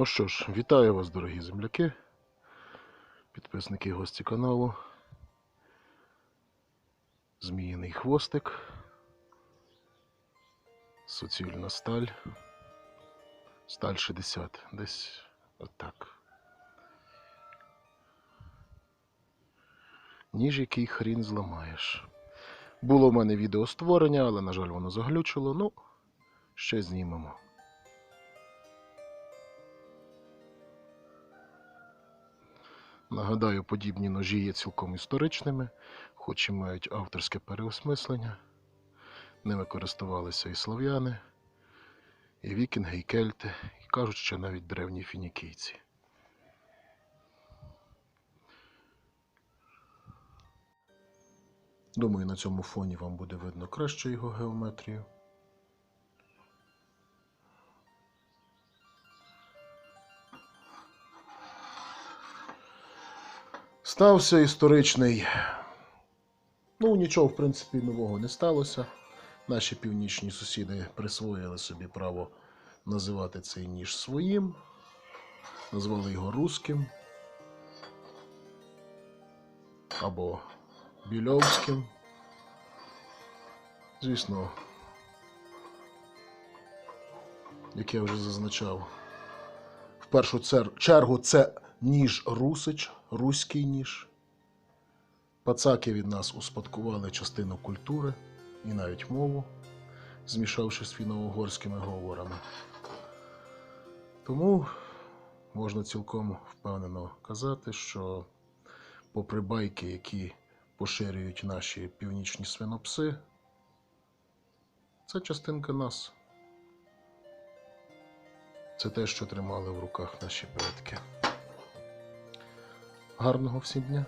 Ну що ж, вітаю вас, дорогі земляки, підписники і гості каналу. Зміїний хвостик. Суцільна сталь. Сталь 60. Десь отак. Ніж який хрін зламаєш. Було в мене відео створення, але, на жаль, воно заглючило. Ну, ще знімемо. Нагадаю, подібні ножі є цілком історичними, хоч і мають авторське переосмислення. Ними користувалися і слов'яни, і вікінги, і кельти, і кажуть, що навіть древні фінікійці. Думаю, на цьому фоні вам буде видно краще його геометрію. Стався історичний. Ну, нічого, в принципі, нового не сталося. Наші північні сусіди присвоїли собі право називати цей ніж своїм, назвали його руським або більовським. Звісно, як я вже зазначав, в першу чергу це ніж Русич, руський ніж. Пацаки від нас успадкували частину культури і навіть мову, змішавши з фіно-угорськими говорами. Тому можна цілком впевнено казати, що попри байки, які поширюють наші північні свинопси, це частинка нас. Це те, що тримали в руках наші предки. Гарного всім дня!